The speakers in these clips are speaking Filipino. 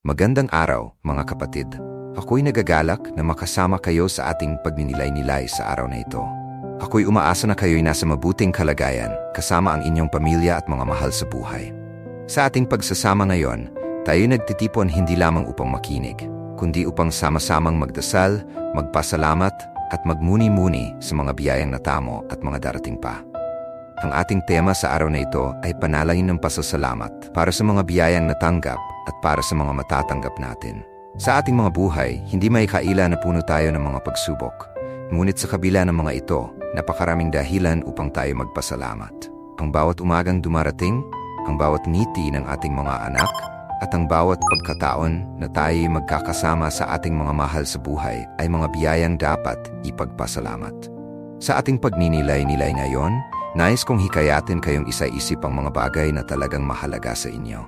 Magandang araw, mga kapatid. Ako'y nagagalak na makasama kayo sa ating pagninilay-nilay sa araw na ito. Ako'y umaasa na kayo'y nasa mabuting kalagayan kasama ang inyong pamilya at mga mahal sa buhay. Sa ating pagsasama ngayon, tayo nagtitipon hindi lamang upang makinig, kundi upang sama-samang magdasal, magpasalamat at magmuni-muni sa mga biyayang natamo at mga darating pa. Ang ating tema sa araw na ito ay panalangin ng pasasalamat para sa mga biyayang natanggap at para sa mga matatanggap natin. Sa ating mga buhay, hindi may kaila na puno tayo ng mga pagsubok. Ngunit sa kabila ng mga ito, napakaraming dahilan upang tayo magpasalamat. Ang bawat umagang dumarating, ang bawat ngiti ng ating mga anak, at ang bawat pagkataon na tayo magkakasama sa ating mga mahal sa buhay ay mga biyayang dapat ipagpasalamat. Sa ating pagninilay-nilay ngayon, Nais kong hikayatin kayong isa-isip ang mga bagay na talagang mahalaga sa inyo.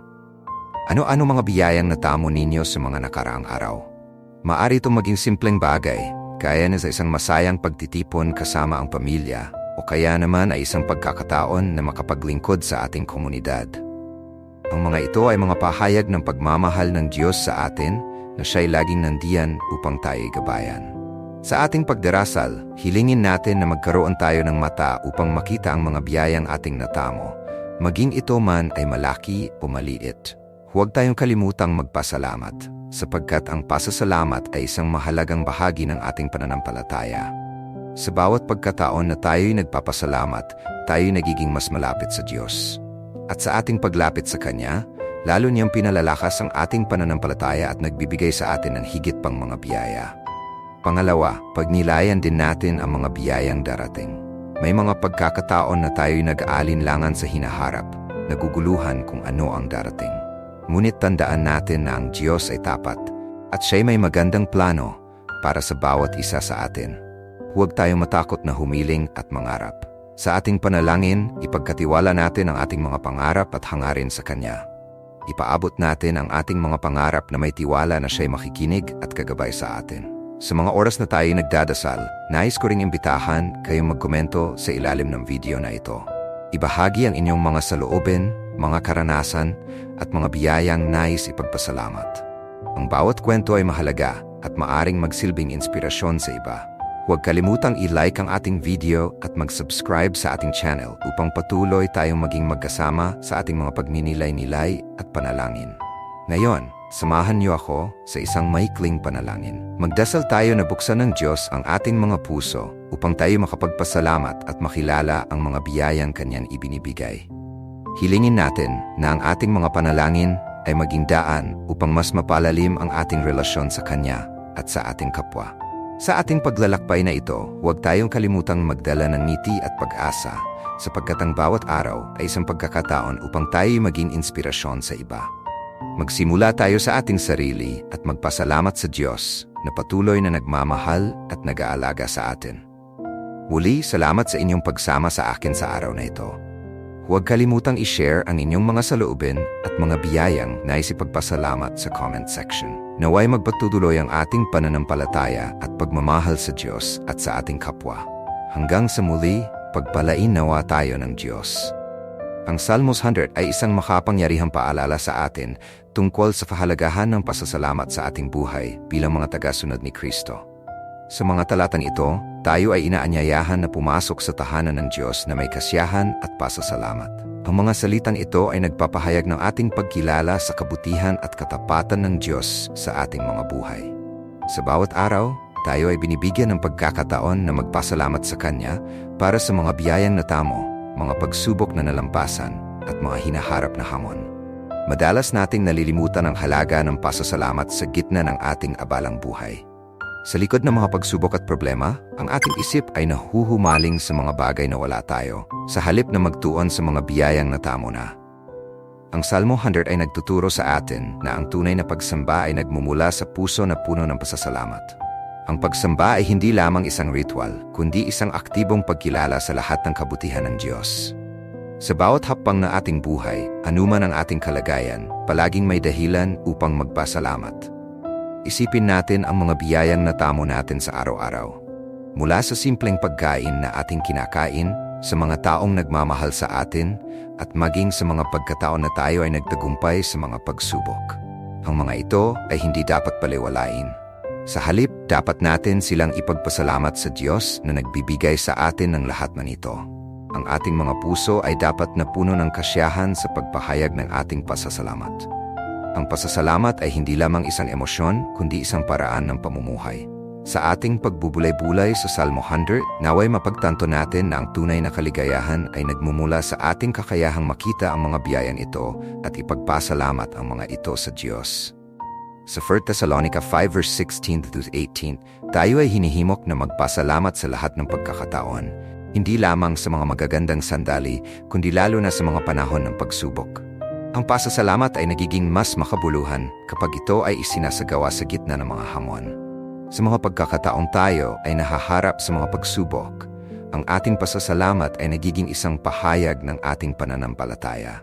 Ano-ano mga biyayang natamo ninyo sa mga nakaraang araw? Maari itong maging simpleng bagay, kaya na sa isang masayang pagtitipon kasama ang pamilya, o kaya naman ay isang pagkakataon na makapaglingkod sa ating komunidad. Ang mga ito ay mga pahayag ng pagmamahal ng Diyos sa atin na siya'y laging nandiyan upang tayo gabayan. Sa ating pagdarasal, hilingin natin na magkaroon tayo ng mata upang makita ang mga biyayang ating natamo, maging ito man ay malaki o maliit. Huwag tayong kalimutang magpasalamat, sapagkat ang pasasalamat ay isang mahalagang bahagi ng ating pananampalataya. Sa bawat pagkataon na tayo'y nagpapasalamat, tayo'y nagiging mas malapit sa Diyos. At sa ating paglapit sa Kanya, lalo niyang pinalalakas ang ating pananampalataya at nagbibigay sa atin ng higit pang mga biyaya. Pangalawa, pagnilayan din natin ang mga biyayang darating. May mga pagkakataon na tayo'y nag-aalinlangan sa hinaharap, naguguluhan kung ano ang darating. Ngunit tandaan natin na ang Diyos ay tapat at siya'y may magandang plano para sa bawat isa sa atin. Huwag tayong matakot na humiling at mangarap. Sa ating panalangin, ipagkatiwala natin ang ating mga pangarap at hangarin sa Kanya. Ipaabot natin ang ating mga pangarap na may tiwala na siya'y makikinig at kagabay sa atin. Sa mga oras na tayo nagdadasal, nais ko ring imbitahan kayong magkomento sa ilalim ng video na ito. Ibahagi ang inyong mga saloobin, mga karanasan, at mga biyayang nais ipagpasalamat. Ang bawat kwento ay mahalaga at maaring magsilbing inspirasyon sa iba. Huwag kalimutang i-like ang ating video at mag-subscribe sa ating channel upang patuloy tayong maging magkasama sa ating mga pagninilay-nilay at panalangin. Ngayon, Samahan niyo ako sa isang maikling panalangin. Magdasal tayo na buksan ng Diyos ang ating mga puso upang tayo makapagpasalamat at makilala ang mga biyayang Kanyang ibinibigay. Hilingin natin na ang ating mga panalangin ay maging daan upang mas mapalalim ang ating relasyon sa Kanya at sa ating kapwa. Sa ating paglalakbay na ito, huwag tayong kalimutang magdala ng ngiti at pag-asa sapagkat ang bawat araw ay isang pagkakataon upang tayo maging inspirasyon sa iba. Magsimula tayo sa ating sarili at magpasalamat sa Diyos na patuloy na nagmamahal at nag-aalaga sa atin. Muli, salamat sa inyong pagsama sa akin sa araw na ito. Huwag kalimutang i-share ang inyong mga saloobin at mga biyayang na isipagpasalamat sa comment section. Naway magpatutuloy ang ating pananampalataya at pagmamahal sa Diyos at sa ating kapwa. Hanggang sa muli, pagpalain nawa tayo ng Diyos. Ang Salmos 100 ay isang makapangyarihang paalala sa atin tungkol sa kahalagahan ng pasasalamat sa ating buhay bilang mga tagasunod ni Kristo. Sa mga talatang ito, tayo ay inaanyayahan na pumasok sa tahanan ng Diyos na may kasiyahan at pasasalamat. Ang mga salitang ito ay nagpapahayag ng ating pagkilala sa kabutihan at katapatan ng Diyos sa ating mga buhay. Sa bawat araw, tayo ay binibigyan ng pagkakataon na magpasalamat sa Kanya para sa mga biyayang natamo mga pagsubok na nalampasan at mga hinaharap na hamon. Madalas nating nalilimutan ang halaga ng pasasalamat sa gitna ng ating abalang buhay. Sa likod ng mga pagsubok at problema, ang ating isip ay nahuhumaling sa mga bagay na wala tayo, sa halip na magtuon sa mga biyayang natamo na. Ang Salmo 100 ay nagtuturo sa atin na ang tunay na pagsamba ay nagmumula sa puso na puno ng pasasalamat. Ang pagsamba ay hindi lamang isang ritual, kundi isang aktibong pagkilala sa lahat ng kabutihan ng Diyos. Sa bawat hapang na ating buhay, anuman ang ating kalagayan, palaging may dahilan upang magpasalamat. Isipin natin ang mga biyayang natamo natin sa araw-araw. Mula sa simpleng pagkain na ating kinakain, sa mga taong nagmamahal sa atin, at maging sa mga pagkataon na tayo ay nagtagumpay sa mga pagsubok. Ang mga ito ay hindi dapat baliwalain. Sa halip, dapat natin silang ipagpasalamat sa Diyos na nagbibigay sa atin ng lahat ng ito. Ang ating mga puso ay dapat na puno ng kasiyahan sa pagpahayag ng ating pasasalamat. Ang pasasalamat ay hindi lamang isang emosyon, kundi isang paraan ng pamumuhay. Sa ating pagbubulay-bulay sa Salmo 100, naway mapagtanto natin na ang tunay na kaligayahan ay nagmumula sa ating kakayahang makita ang mga biyayang ito at ipagpasalamat ang mga ito sa Diyos. Sa 1 Thessalonica 5 verse 16 to 18, tayo ay hinihimok na magpasalamat sa lahat ng pagkakataon, hindi lamang sa mga magagandang sandali, kundi lalo na sa mga panahon ng pagsubok. Ang pasasalamat ay nagiging mas makabuluhan kapag ito ay isinasagawa sa gitna ng mga hamon. Sa mga pagkakataong tayo ay nahaharap sa mga pagsubok, ang ating pasasalamat ay nagiging isang pahayag ng ating pananampalataya.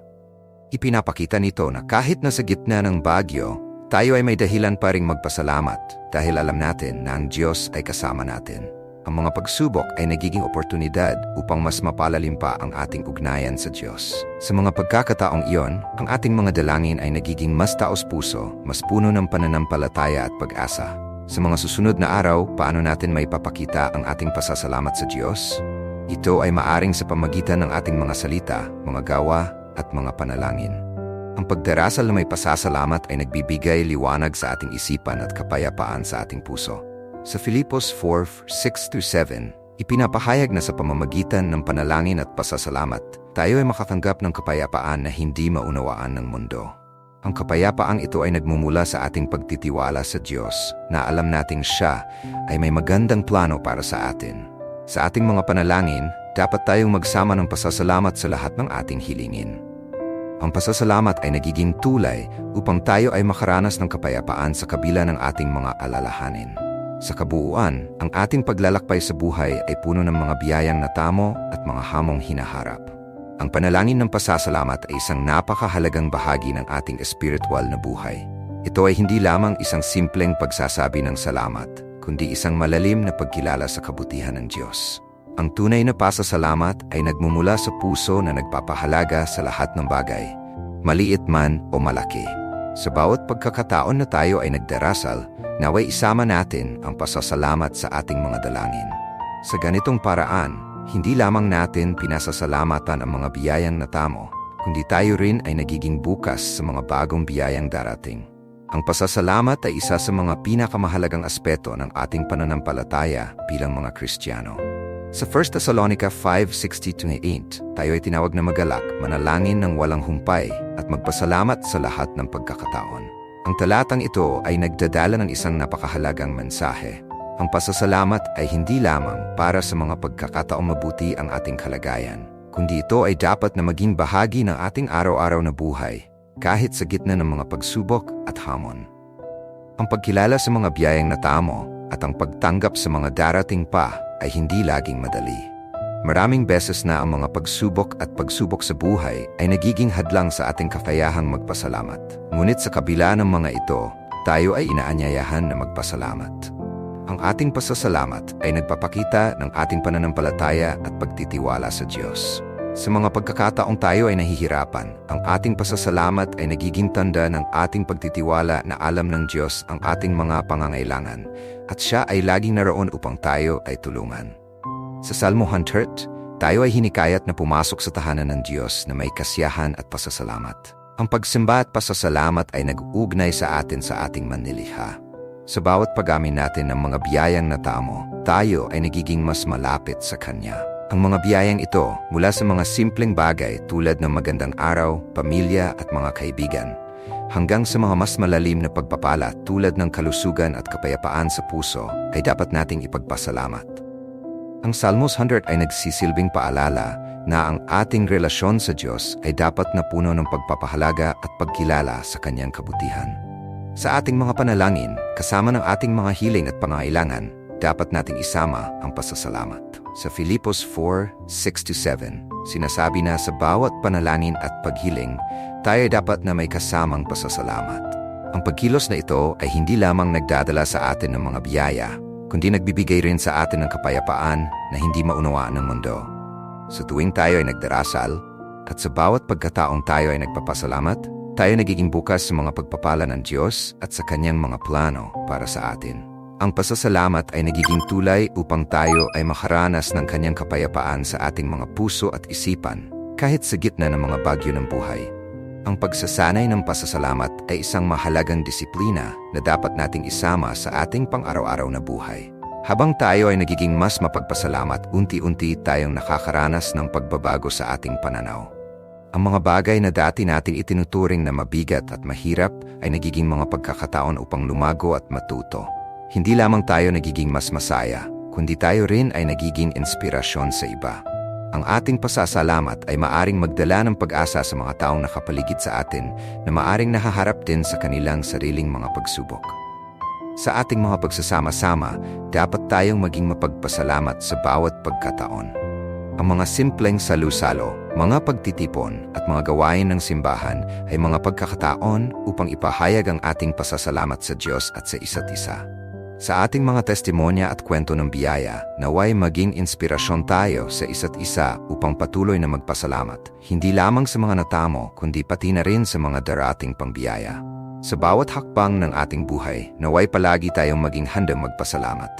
Ipinapakita nito na kahit na sa gitna ng bagyo, tayo ay may dahilan pa ring magpasalamat dahil alam natin na ang Diyos ay kasama natin. Ang mga pagsubok ay nagiging oportunidad upang mas mapalalim pa ang ating ugnayan sa Diyos. Sa mga pagkakataong iyon, ang ating mga dalangin ay nagiging mas taos puso, mas puno ng pananampalataya at pag-asa. Sa mga susunod na araw, paano natin may papakita ang ating pasasalamat sa Diyos? Ito ay maaring sa pamagitan ng ating mga salita, mga gawa, at mga panalangin. Ang pagdarasal na may pasasalamat ay nagbibigay liwanag sa ating isipan at kapayapaan sa ating puso. Sa Filipos 4:6-7, ipinapahayag na sa pamamagitan ng panalangin at pasasalamat, tayo ay makatanggap ng kapayapaan na hindi maunawaan ng mundo. Ang kapayapaang ito ay nagmumula sa ating pagtitiwala sa Diyos na alam nating Siya ay may magandang plano para sa atin. Sa ating mga panalangin, dapat tayong magsama ng pasasalamat sa lahat ng ating hilingin. Ang pasasalamat ay nagiging tulay upang tayo ay makaranas ng kapayapaan sa kabila ng ating mga alalahanin. Sa kabuuan, ang ating paglalakbay sa buhay ay puno ng mga biyayang natamo at mga hamong hinaharap. Ang panalangin ng pasasalamat ay isang napakahalagang bahagi ng ating espiritual na buhay. Ito ay hindi lamang isang simpleng pagsasabi ng salamat, kundi isang malalim na pagkilala sa kabutihan ng Diyos. Ang tunay na pasasalamat ay nagmumula sa puso na nagpapahalaga sa lahat ng bagay, maliit man o malaki. Sa bawat pagkakataon na tayo ay nagdarasal, naway isama natin ang pasasalamat sa ating mga dalangin. Sa ganitong paraan, hindi lamang natin pinasasalamatan ang mga biyayang natamo, kundi tayo rin ay nagiging bukas sa mga bagong biyayang darating. Ang pasasalamat ay isa sa mga pinakamahalagang aspeto ng ating pananampalataya bilang mga Kristiyano. Sa 1 Thessalonica 5.60-8, tayo ay tinawag na magalak, manalangin ng walang humpay at magpasalamat sa lahat ng pagkakataon. Ang talatang ito ay nagdadala ng isang napakahalagang mensahe. Ang pasasalamat ay hindi lamang para sa mga pagkakataong mabuti ang ating kalagayan, kundi ito ay dapat na maging bahagi ng ating araw-araw na buhay, kahit sa gitna ng mga pagsubok at hamon. Ang pagkilala sa mga biyayang natamo at ang pagtanggap sa mga darating pa ay hindi laging madali. Maraming beses na ang mga pagsubok at pagsubok sa buhay ay nagiging hadlang sa ating kakayahang magpasalamat. Ngunit sa kabila ng mga ito, tayo ay inaanyayahan na magpasalamat. Ang ating pasasalamat ay nagpapakita ng ating pananampalataya at pagtitiwala sa Diyos. Sa mga pagkakataong tayo ay nahihirapan, ang ating pasasalamat ay nagiging tanda ng ating pagtitiwala na alam ng Diyos ang ating mga pangangailangan at siya ay laging naroon upang tayo ay tulungan. Sa Salmo 100, tayo ay hinikayat na pumasok sa tahanan ng Diyos na may kasiyahan at pasasalamat. Ang pagsimba at pasasalamat ay nag-ugnay sa atin sa ating manlilikha. Sa bawat pagamin natin ng mga biyayang natamo, tayo ay nagiging mas malapit sa Kanya. Ang mga biyayang ito mula sa mga simpleng bagay tulad ng magandang araw, pamilya at mga kaibigan, hanggang sa mga mas malalim na pagpapala tulad ng kalusugan at kapayapaan sa puso ay dapat nating ipagpasalamat. Ang Salmos 100 ay nagsisilbing paalala na ang ating relasyon sa Diyos ay dapat na puno ng pagpapahalaga at pagkilala sa Kanyang kabutihan. Sa ating mga panalangin, kasama ng ating mga hiling at pangailangan, dapat nating isama ang pasasalamat. Sa Filipos 4:6-7, sinasabi na sa bawat panalangin at paghiling, tayo dapat na may kasamang pasasalamat. Ang pagkilos na ito ay hindi lamang nagdadala sa atin ng mga biyaya, kundi nagbibigay rin sa atin ng kapayapaan na hindi maunawaan ng mundo. Sa tuwing tayo ay nagdarasal, at sa bawat pagkataong tayo ay nagpapasalamat, tayo nagiging bukas sa mga pagpapala ng Diyos at sa kanyang mga plano para sa atin. Ang pasasalamat ay nagiging tulay upang tayo ay makaranas ng kanyang kapayapaan sa ating mga puso at isipan kahit sa gitna ng mga bagyo ng buhay. Ang pagsasanay ng pasasalamat ay isang mahalagang disiplina na dapat nating isama sa ating pang-araw-araw na buhay. Habang tayo ay nagiging mas mapagpasalamat, unti-unti tayong nakakaranas ng pagbabago sa ating pananaw. Ang mga bagay na dati natin itinuturing na mabigat at mahirap ay nagiging mga pagkakataon upang lumago at matuto. Hindi lamang tayo nagiging mas masaya, kundi tayo rin ay nagiging inspirasyon sa iba. Ang ating pasasalamat ay maaring magdala ng pag-asa sa mga taong nakapaligid sa atin na maaring nahaharap din sa kanilang sariling mga pagsubok. Sa ating mga pagsasama-sama, dapat tayong maging mapagpasalamat sa bawat pagkataon. Ang mga simpleng salusalo, mga pagtitipon at mga gawain ng simbahan ay mga pagkakataon upang ipahayag ang ating pasasalamat sa Diyos at sa isa't isa. Sa ating mga testimonya at kwento ng biyaya, naway maging inspirasyon tayo sa isa't isa upang patuloy na magpasalamat, hindi lamang sa mga natamo kundi pati na rin sa mga darating pangbiyaya. Sa bawat hakbang ng ating buhay, naway palagi tayong maging handang magpasalamat.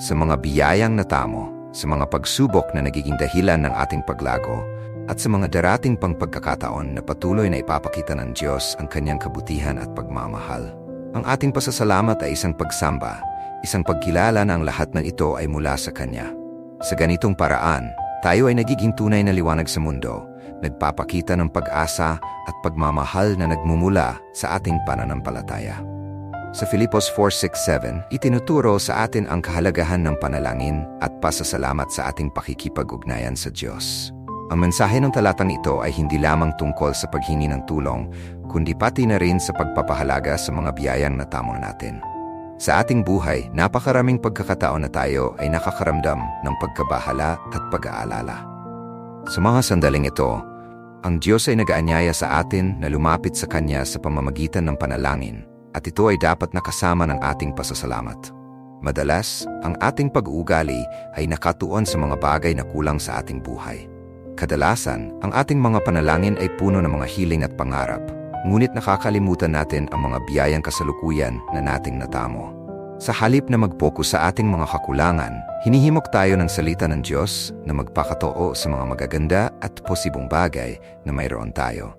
Sa mga biyayang natamo, sa mga pagsubok na nagiging dahilan ng ating paglago, at sa mga darating pang pagkakataon na patuloy na ipapakita ng Diyos ang kanyang kabutihan at pagmamahal. Ang ating pasasalamat ay isang pagsamba Isang pagkilala na ang lahat ng ito ay mula sa Kanya. Sa ganitong paraan, tayo ay nagiging tunay na liwanag sa mundo, nagpapakita ng pag-asa at pagmamahal na nagmumula sa ating pananampalataya. Sa Filipos 4.6.7, itinuturo sa atin ang kahalagahan ng panalangin at pasasalamat sa ating pakikipag-ugnayan sa Diyos. Ang mensahe ng talatang ito ay hindi lamang tungkol sa paghingi ng tulong, kundi pati na rin sa pagpapahalaga sa mga biyayang natamo natin. Sa ating buhay, napakaraming pagkakataon na tayo ay nakakaramdam ng pagkabahala at pag-aalala. Sa mga sandaling ito, ang Diyos ay nagaanyaya sa atin na lumapit sa Kanya sa pamamagitan ng panalangin at ito ay dapat nakasama ng ating pasasalamat. Madalas, ang ating pag-uugali ay nakatuon sa mga bagay na kulang sa ating buhay. Kadalasan, ang ating mga panalangin ay puno ng mga hiling at pangarap ngunit nakakalimutan natin ang mga biyayang kasalukuyan na nating natamo. Sa halip na mag-focus sa ating mga kakulangan, hinihimok tayo ng salita ng Diyos na magpakatoo sa mga magaganda at posibong bagay na mayroon tayo.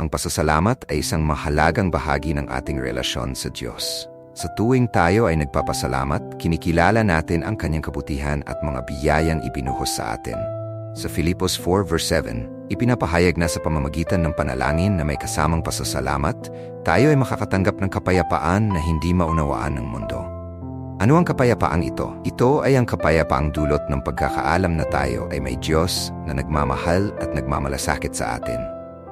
Ang pasasalamat ay isang mahalagang bahagi ng ating relasyon sa Diyos. Sa tuwing tayo ay nagpapasalamat, kinikilala natin ang kanyang kabutihan at mga biyayang ibinuhos sa atin. Sa Filipos 4 verse 7, Ipinapahayag na sa pamamagitan ng panalangin na may kasamang pasasalamat, tayo ay makakatanggap ng kapayapaan na hindi maunawaan ng mundo. Ano ang kapayapaang ito? Ito ay ang kapayapaang dulot ng pagkakaalam na tayo ay may Diyos na nagmamahal at nagmamalasakit sa atin.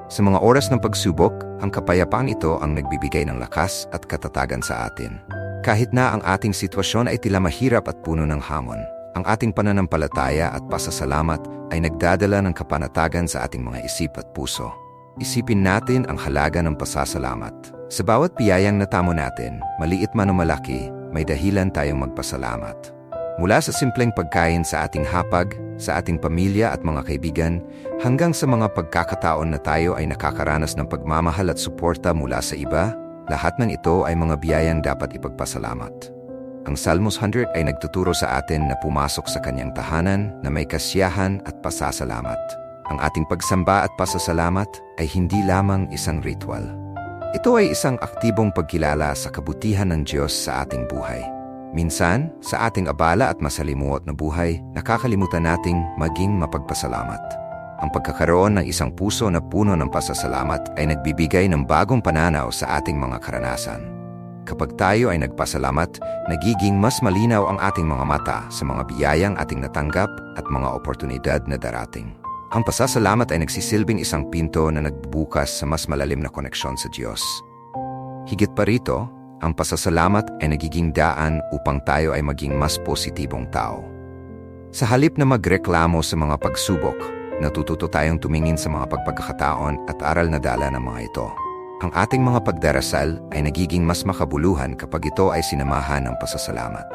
Sa mga oras ng pagsubok, ang kapayapaang ito ang nagbibigay ng lakas at katatagan sa atin. Kahit na ang ating sitwasyon ay tila mahirap at puno ng hamon, ang ating pananampalataya at pasasalamat ay nagdadala ng kapanatagan sa ating mga isip at puso. Isipin natin ang halaga ng pasasalamat. Sa bawat biyayang natamo natin, maliit man o malaki, may dahilan tayong magpasalamat. Mula sa simpleng pagkain sa ating hapag, sa ating pamilya at mga kaibigan, hanggang sa mga pagkakataon na tayo ay nakakaranas ng pagmamahal at suporta mula sa iba, lahat ng ito ay mga biyayang dapat ipagpasalamat. Ang Salmos 100 ay nagtuturo sa atin na pumasok sa kanyang tahanan na may kasiyahan at pasasalamat. Ang ating pagsamba at pasasalamat ay hindi lamang isang ritual. Ito ay isang aktibong pagkilala sa kabutihan ng Diyos sa ating buhay. Minsan, sa ating abala at masalimuot na buhay, nakakalimutan nating maging mapagpasalamat. Ang pagkakaroon ng isang puso na puno ng pasasalamat ay nagbibigay ng bagong pananaw sa ating mga karanasan. Kapag tayo ay nagpasalamat, nagiging mas malinaw ang ating mga mata sa mga biyayang ating natanggap at mga oportunidad na darating. Ang pasasalamat ay nagsisilbing isang pinto na nagbubukas sa mas malalim na koneksyon sa Diyos. Higit pa rito, ang pasasalamat ay nagiging daan upang tayo ay maging mas positibong tao. Sa halip na magreklamo sa mga pagsubok, natututo tayong tumingin sa mga pagpagkakataon at aral na dala ng mga ito. Ang ating mga pagdarasal ay nagiging mas makabuluhan kapag ito ay sinamahan ng pasasalamat.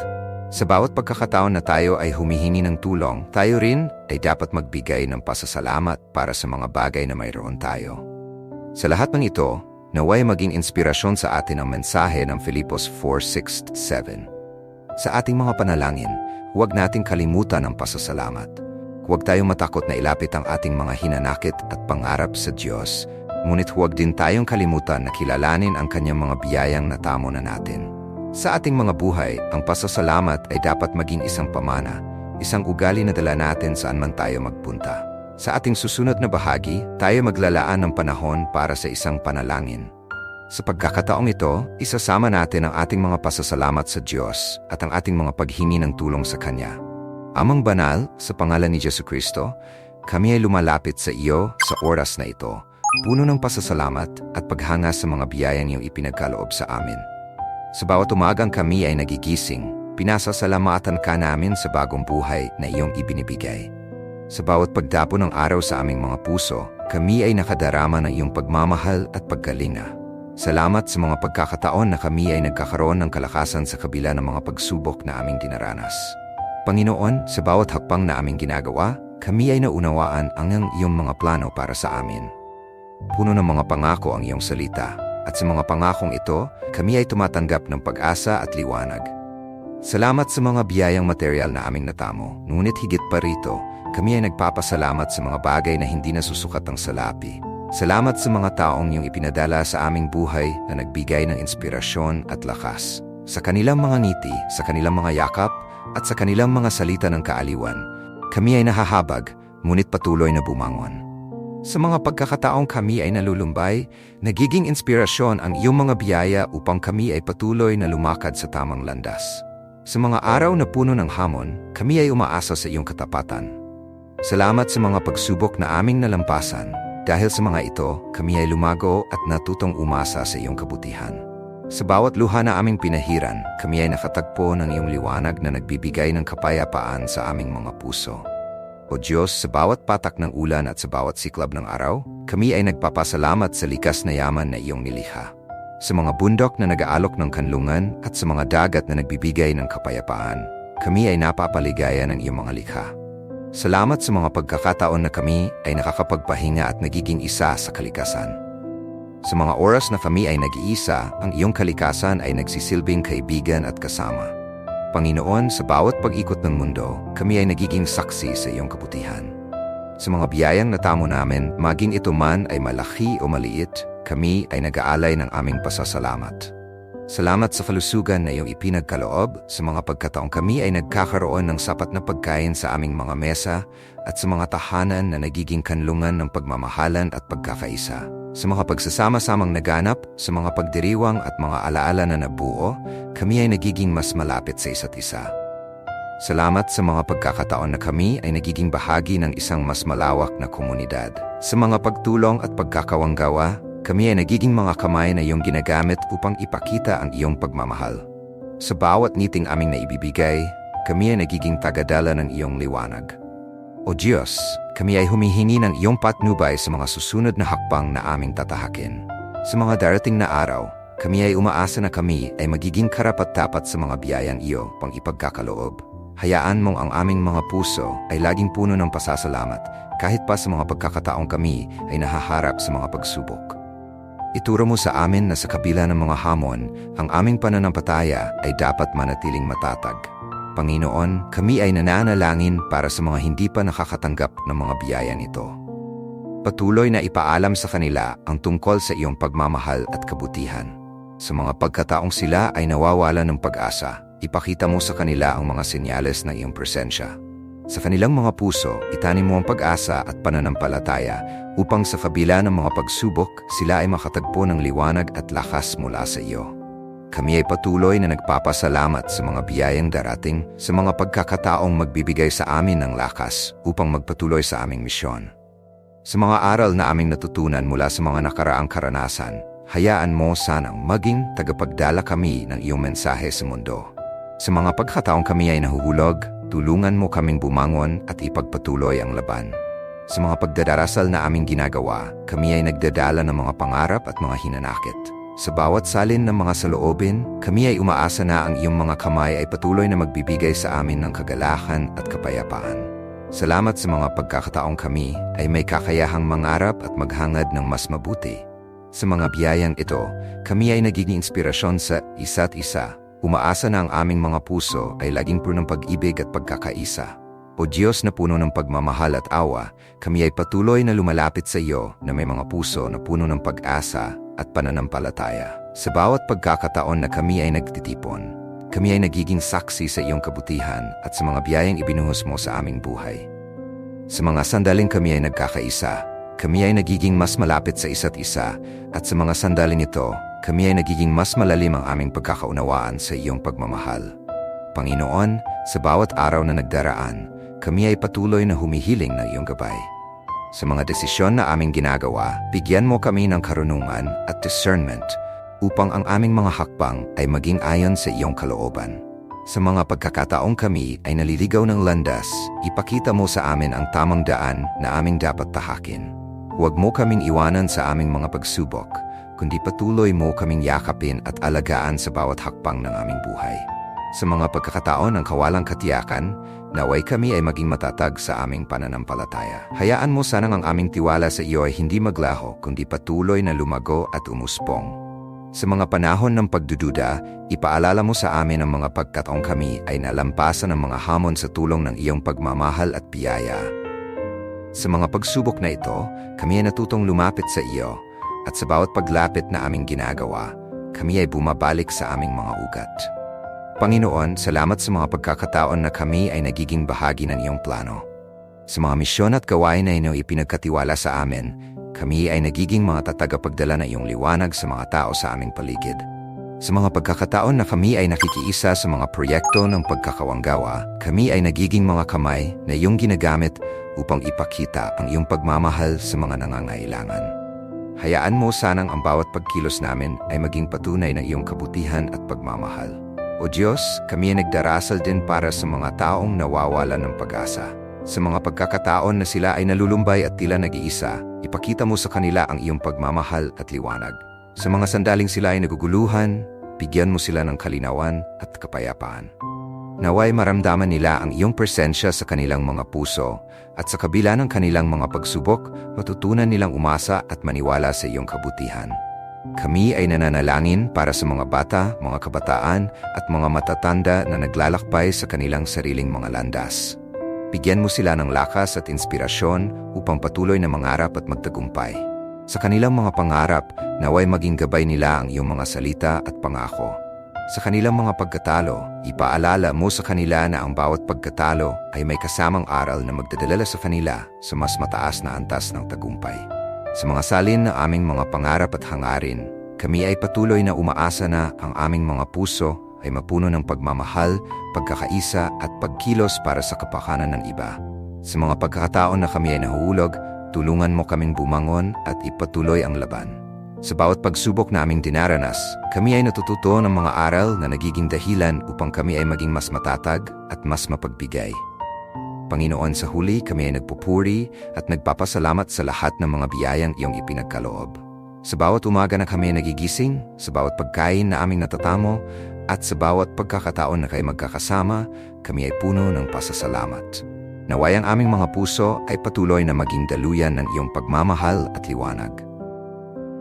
Sa bawat pagkakataon na tayo ay humihingi ng tulong, tayo rin ay dapat magbigay ng pasasalamat para sa mga bagay na mayroon tayo. Sa lahat ng ito, naway maging inspirasyon sa atin ang mensahe ng Filipos 4.6-7. Sa ating mga panalangin, huwag nating kalimutan ang pasasalamat. Huwag tayong matakot na ilapit ang ating mga hinanakit at pangarap sa Diyos, ngunit huwag din tayong kalimutan na kilalanin ang kanyang mga biyayang natamo na natin. Sa ating mga buhay, ang pasasalamat ay dapat maging isang pamana, isang ugali na dala natin saan man tayo magpunta. Sa ating susunod na bahagi, tayo maglalaan ng panahon para sa isang panalangin. Sa pagkakataong ito, isasama natin ang ating mga pasasalamat sa Diyos at ang ating mga paghingi ng tulong sa Kanya. Amang banal, sa pangalan ni Jesu Kristo, kami ay lumalapit sa iyo sa oras na ito, puno ng pasasalamat at paghanga sa mga biyayang iyong ipinagkaloob sa amin. Sa bawat umagang kami ay nagigising, pinasasalamatan ka namin sa bagong buhay na iyong ibinibigay. Sa bawat pagdapo ng araw sa aming mga puso, kami ay nakadarama ng iyong pagmamahal at pagkalinga. Salamat sa mga pagkakataon na kami ay nagkakaroon ng kalakasan sa kabila ng mga pagsubok na aming dinaranas. Panginoon, sa bawat hakbang na aming ginagawa, kami ay naunawaan ang iyong mga plano para sa amin. Puno ng mga pangako ang iyong salita, at sa mga pangakong ito, kami ay tumatanggap ng pag-asa at liwanag. Salamat sa mga biyayang material na aming natamo, ngunit higit pa rito, kami ay nagpapasalamat sa mga bagay na hindi nasusukat ng salapi. Salamat sa mga taong iyong ipinadala sa aming buhay na nagbigay ng inspirasyon at lakas. Sa kanilang mga ngiti, sa kanilang mga yakap, at sa kanilang mga salita ng kaaliwan, kami ay nahahabag, ngunit patuloy na bumangon. Sa mga pagkakataong kami ay nalulumbay, nagiging inspirasyon ang iyong mga biyaya upang kami ay patuloy na lumakad sa tamang landas. Sa mga araw na puno ng hamon, kami ay umaasa sa iyong katapatan. Salamat sa mga pagsubok na aming nalampasan. Dahil sa mga ito, kami ay lumago at natutong umasa sa iyong kabutihan. Sa bawat luha na aming pinahiran, kami ay nakatagpo ng iyong liwanag na nagbibigay ng kapayapaan sa aming mga puso. O Diyos, sa bawat patak ng ulan at sa bawat siklab ng araw, kami ay nagpapasalamat sa likas na yaman na iyong nilikha. Sa mga bundok na nag-aalok ng kanlungan at sa mga dagat na nagbibigay ng kapayapaan, kami ay napapaligaya ng iyong mga likha. Salamat sa mga pagkakataon na kami ay nakakapagpahinga at nagiging isa sa kalikasan. Sa mga oras na kami ay nag-iisa, ang iyong kalikasan ay nagsisilbing kaibigan at kasama. Panginoon, sa bawat pag-ikot ng mundo, kami ay nagiging saksi sa iyong kabutihan. Sa mga biyayang natamo namin, maging ito man ay malaki o maliit, kami ay nag-aalay ng aming pasasalamat. Salamat sa kalusugan na iyong ipinagkaloob sa mga pagkataong kami ay nagkakaroon ng sapat na pagkain sa aming mga mesa at sa mga tahanan na nagiging kanlungan ng pagmamahalan at pagkakaisa. Sa mga pagsasama-samang naganap, sa mga pagdiriwang at mga alaala na nabuo, kami ay nagiging mas malapit sa isa't isa. Salamat sa mga pagkakataon na kami ay nagiging bahagi ng isang mas malawak na komunidad. Sa mga pagtulong at pagkakawanggawa, kami ay nagiging mga kamay na iyong ginagamit upang ipakita ang iyong pagmamahal. Sa bawat ngiting aming naibibigay, kami ay nagiging tagadala ng iyong liwanag. O Diyos, kami ay humihingi ng iyong patnubay sa mga susunod na hakbang na aming tatahakin. Sa mga darating na araw, kami ay umaasa na kami ay magiging karapat-dapat sa mga biyayang iyo pang ipagkakaloob. Hayaan mong ang aming mga puso ay laging puno ng pasasalamat kahit pa sa mga pagkakataong kami ay nahaharap sa mga pagsubok. Ituro mo sa amin na sa kabila ng mga hamon, ang aming pananampataya ay dapat manatiling matatag. Panginoon, kami ay nananalangin para sa mga hindi pa nakakatanggap ng mga biyaya nito. Patuloy na ipaalam sa kanila ang tungkol sa iyong pagmamahal at kabutihan. Sa mga pagkataong sila ay nawawala ng pag-asa, ipakita mo sa kanila ang mga senyales ng iyong presensya. Sa kanilang mga puso, itanim mo ang pag-asa at pananampalataya upang sa kabila ng mga pagsubok, sila ay makatagpo ng liwanag at lakas mula sa iyo. Kami ay patuloy na nagpapasalamat sa mga biyayang darating sa mga pagkakataong magbibigay sa amin ng lakas upang magpatuloy sa aming misyon. Sa mga aral na aming natutunan mula sa mga nakaraang karanasan, hayaan mo sanang maging tagapagdala kami ng iyong mensahe sa mundo. Sa mga pagkataong kami ay nahuhulog, Tulungan mo kaming bumangon at ipagpatuloy ang laban. Sa mga pagdadarasal na aming ginagawa, kami ay nagdadala ng mga pangarap at mga hinanakit. Sa bawat salin ng mga saloobin, kami ay umaasa na ang iyong mga kamay ay patuloy na magbibigay sa amin ng kagalakan at kapayapaan. Salamat sa mga pagkakataong kami ay may kakayahang mangarap at maghangad ng mas mabuti. Sa mga biyayang ito, kami ay nagiging inspirasyon sa isa't isa. Umaasa na ang aming mga puso ay laging puno ng pag-ibig at pagkakaisa. O Diyos na puno ng pagmamahal at awa, kami ay patuloy na lumalapit sa iyo na may mga puso na puno ng pag-asa at pananampalataya. Sa bawat pagkakataon na kami ay nagtitipon, kami ay nagiging saksi sa iyong kabutihan at sa mga biyayang ibinuhos mo sa aming buhay. Sa mga sandaling kami ay nagkakaisa, kami ay nagiging mas malapit sa isa't isa at sa mga sandaling ito, kami ay nagiging mas malalim ang aming pagkakaunawaan sa iyong pagmamahal. Panginoon, sa bawat araw na nagdaraan, kami ay patuloy na humihiling ng iyong gabay. Sa mga desisyon na aming ginagawa, bigyan mo kami ng karunungan at discernment upang ang aming mga hakbang ay maging ayon sa iyong kalooban. Sa mga pagkakataong kami ay naliligaw ng landas, ipakita mo sa amin ang tamang daan na aming dapat tahakin. Huwag mo kaming iwanan sa aming mga pagsubok, kundi patuloy mo kaming yakapin at alagaan sa bawat hakbang ng aming buhay. Sa mga pagkakataon ng kawalang katiyakan, naway kami ay maging matatag sa aming pananampalataya. Hayaan mo sanang ang aming tiwala sa iyo ay hindi maglaho, kundi patuloy na lumago at umuspong. Sa mga panahon ng pagdududa, ipaalala mo sa amin ang mga pagkataong kami ay nalampasan ng mga hamon sa tulong ng iyong pagmamahal at biyaya. Sa mga pagsubok na ito, kami ay natutong lumapit sa iyo at sa bawat paglapit na aming ginagawa, kami ay bumabalik sa aming mga ugat. Panginoon, salamat sa mga pagkakataon na kami ay nagiging bahagi ng iyong plano. Sa mga misyon at gawain na ino ipinagkatiwala sa amin, kami ay nagiging mga tatagapagdala na iyong liwanag sa mga tao sa aming paligid. Sa mga pagkakataon na kami ay nakikiisa sa mga proyekto ng pagkakawanggawa, kami ay nagiging mga kamay na iyong ginagamit upang ipakita ang iyong pagmamahal sa mga nangangailangan. Hayaan mo sanang ang bawat pagkilos namin ay maging patunay ng iyong kabutihan at pagmamahal. O Diyos, kami ay nagdarasal din para sa mga taong nawawalan ng pag-asa. Sa mga pagkakataon na sila ay nalulumbay at tila nag-iisa, ipakita mo sa kanila ang iyong pagmamahal at liwanag. Sa mga sandaling sila ay naguguluhan, bigyan mo sila ng kalinawan at kapayapaan. Naway maramdaman nila ang iyong presensya sa kanilang mga puso at sa kabila ng kanilang mga pagsubok, matutunan nilang umasa at maniwala sa iyong kabutihan. Kami ay nananalangin para sa mga bata, mga kabataan at mga matatanda na naglalakbay sa kanilang sariling mga landas. Bigyan mo sila ng lakas at inspirasyon upang patuloy na mangarap at magtagumpay. Sa kanilang mga pangarap, naway maging gabay nila ang iyong mga salita at pangako. Sa kanilang mga pagkatalo, ipaalala mo sa kanila na ang bawat pagkatalo ay may kasamang aral na magdadala sa kanila sa mas mataas na antas ng tagumpay. Sa mga salin na aming mga pangarap at hangarin, kami ay patuloy na umaasa na ang aming mga puso ay mapuno ng pagmamahal, pagkakaisa at pagkilos para sa kapakanan ng iba. Sa mga pagkakataon na kami ay nahuhulog, tulungan mo kaming bumangon at ipatuloy ang laban. Sa bawat pagsubok na aming dinaranas, kami ay natututo ng mga aral na nagiging dahilan upang kami ay maging mas matatag at mas mapagbigay. Panginoon sa huli kami ay nagpupuri at nagpapasalamat sa lahat ng mga biyayang iyong ipinagkaloob. Sa bawat umaga na kami nagigising, sa bawat pagkain na aming natatamo, at sa bawat pagkakataon na kayo magkakasama, kami ay puno ng pasasalamat. Naway ang aming mga puso ay patuloy na maging daluyan ng iyong pagmamahal at liwanag.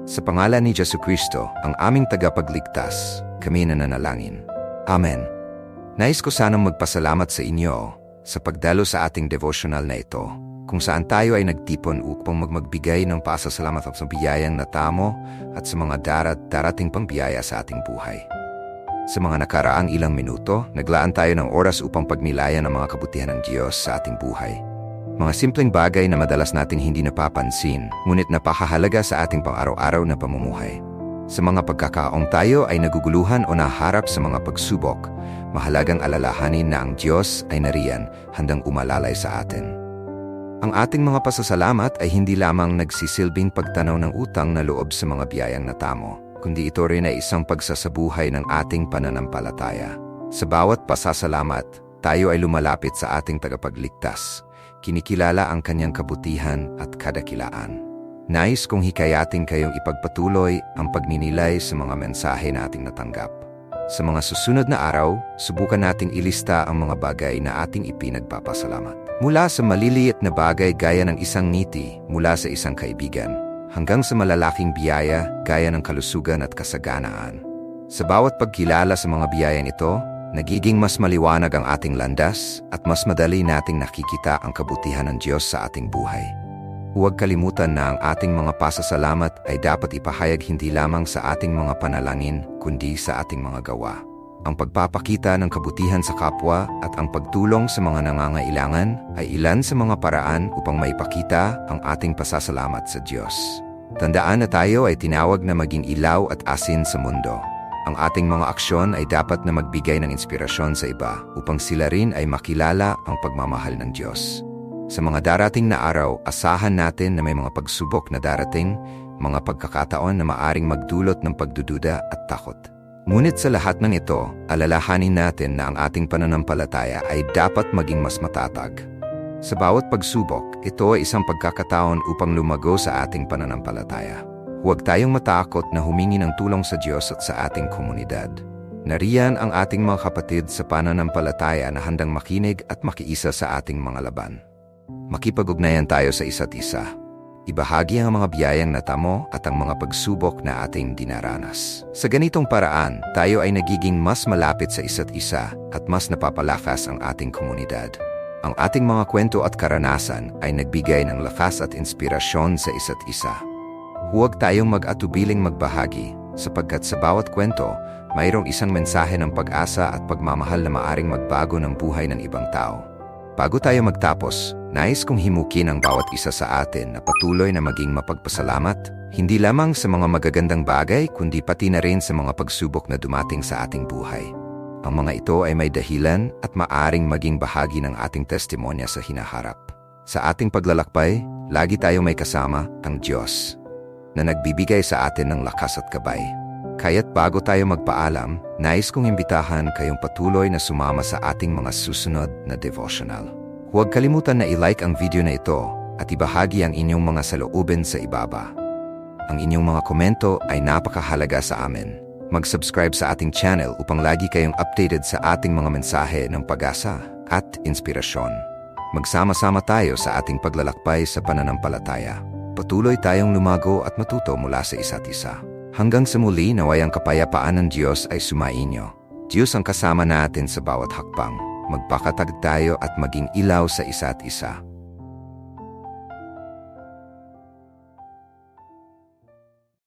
Sa pangalan ni Jesu Kristo, ang aming tagapagligtas, kami nananalangin. Amen. Nais ko sanang magpasalamat sa inyo sa pagdalo sa ating devotional na ito, kung saan tayo ay nagtipon upang magmagbigay ng pasasalamat sa biyayang natamo at sa mga darat darating pang biyaya sa ating buhay. Sa mga nakaraang ilang minuto, naglaan tayo ng oras upang pagnilayan ang mga kabutihan ng Diyos sa ating buhay. Mga simpleng bagay na madalas nating hindi napapansin, ngunit napakahalaga sa ating pang-araw-araw na pamumuhay. Sa mga pagkakaong tayo ay naguguluhan o naharap sa mga pagsubok, mahalagang alalahanin na ang Diyos ay nariyan handang umalalay sa atin. Ang ating mga pasasalamat ay hindi lamang nagsisilbing pagtanaw ng utang na loob sa mga biyayang natamo, kundi ito rin ay isang pagsasabuhay ng ating pananampalataya. Sa bawat pasasalamat, tayo ay lumalapit sa ating tagapagligtas. Kinikilala ang kanyang kabutihan at kadakilaan. Nais kong hikayatin kayong ipagpatuloy ang pagninilay sa mga mensahe na ating natanggap. Sa mga susunod na araw, subukan nating ilista ang mga bagay na ating ipinagpapasalamat. Mula sa maliliit na bagay gaya ng isang ngiti mula sa isang kaibigan, hanggang sa malalaking biyaya gaya ng kalusugan at kasaganaan. Sa bawat pagkilala sa mga biyayan ito, nagiging mas maliwanag ang ating landas at mas madali nating nakikita ang kabutihan ng Diyos sa ating buhay. Huwag kalimutan na ang ating mga pasasalamat ay dapat ipahayag hindi lamang sa ating mga panalangin kundi sa ating mga gawa. Ang pagpapakita ng kabutihan sa kapwa at ang pagtulong sa mga nangangailangan ay ilan sa mga paraan upang maipakita ang ating pasasalamat sa Diyos. Tandaan na tayo ay tinawag na maging ilaw at asin sa mundo. Ang ating mga aksyon ay dapat na magbigay ng inspirasyon sa iba upang sila rin ay makilala ang pagmamahal ng Diyos. Sa mga darating na araw, asahan natin na may mga pagsubok na darating, mga pagkakataon na maaring magdulot ng pagdududa at takot. Ngunit sa lahat ng ito, alalahanin natin na ang ating pananampalataya ay dapat maging mas matatag. Sa bawat pagsubok, ito ay isang pagkakataon upang lumago sa ating pananampalataya. Huwag tayong matakot na humingi ng tulong sa Diyos at sa ating komunidad. Nariyan ang ating mga kapatid sa pananampalataya na handang makinig at makiisa sa ating mga laban. Makipag-ugnayan tayo sa isa't isa. Ibahagi ang mga biyayang natamo at ang mga pagsubok na ating dinaranas. Sa ganitong paraan, tayo ay nagiging mas malapit sa isa't isa at mas napapalakas ang ating komunidad. Ang ating mga kwento at karanasan ay nagbigay ng lakas at inspirasyon sa isa't isa. Huwag tayong mag-atubiling magbahagi sapagkat sa bawat kwento, mayroong isang mensahe ng pag-asa at pagmamahal na maaring magbago ng buhay ng ibang tao. Bago tayo magtapos, nais kong himukin ang bawat isa sa atin na patuloy na maging mapagpasalamat, hindi lamang sa mga magagandang bagay kundi pati na rin sa mga pagsubok na dumating sa ating buhay. Ang mga ito ay may dahilan at maaring maging bahagi ng ating testimonya sa hinaharap. Sa ating paglalakbay, lagi tayo may kasama ang Diyos na nagbibigay sa atin ng lakas at gabay. Kaya't bago tayo magpaalam, nais kong imbitahan kayong patuloy na sumama sa ating mga susunod na devotional. Huwag kalimutan na i-like ang video na ito at ibahagi ang inyong mga saloobin sa ibaba. Ang inyong mga komento ay napakahalaga sa amin. Mag-subscribe sa ating channel upang lagi kayong updated sa ating mga mensahe ng pag-asa at inspirasyon. Magsama-sama tayo sa ating paglalakbay sa pananampalataya. Patuloy tayong lumago at matuto mula sa isa't isa. Hanggang sa muli naway ang kapayapaan ng Diyos ay sumainyo. Diyos ang kasama natin sa bawat hakbang. Magpakatag tayo at maging ilaw sa isa't isa.